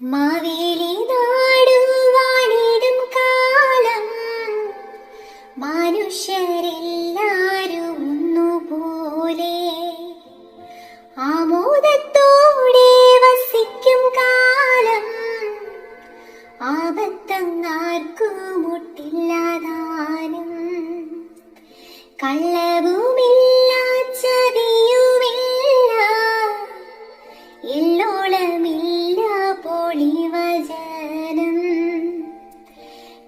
മാവേലി നാടുവാണിടും കാലം. മനുഷ്യരെല്ലാരും ഒന്നുപോലെ ആമോദത്തോടെ വസിക്കും കാലം. ആപത്തങ്ങാർക്കും മുട്ടില്ലാതാനും. കള്ളവുമില്ല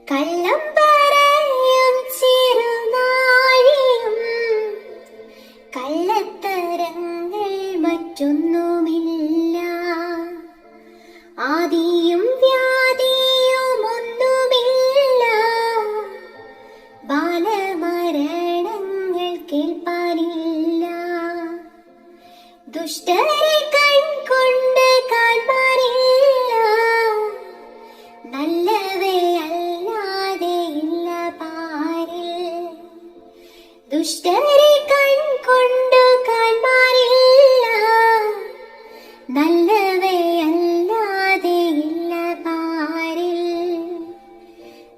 കള്ളം പറയും ചെറുനാഴിയും. കള്ളത്തരങ്ങൾ ആദിയും ബാലമരണങ്ങൾ ദുഷ്ടരെ കൺകൊണ്ട് കാൺമാറില്ല ദുഷ്ടരെ കൺകൊണ്ടു കാൺമാറില്ല നല്ലവയല്ലാതെ ഇല്ല പാരിൽ.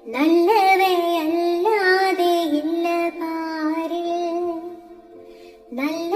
നല്ലവയല്ലാതെ ഇല്ല പാരിൽ. നല്ല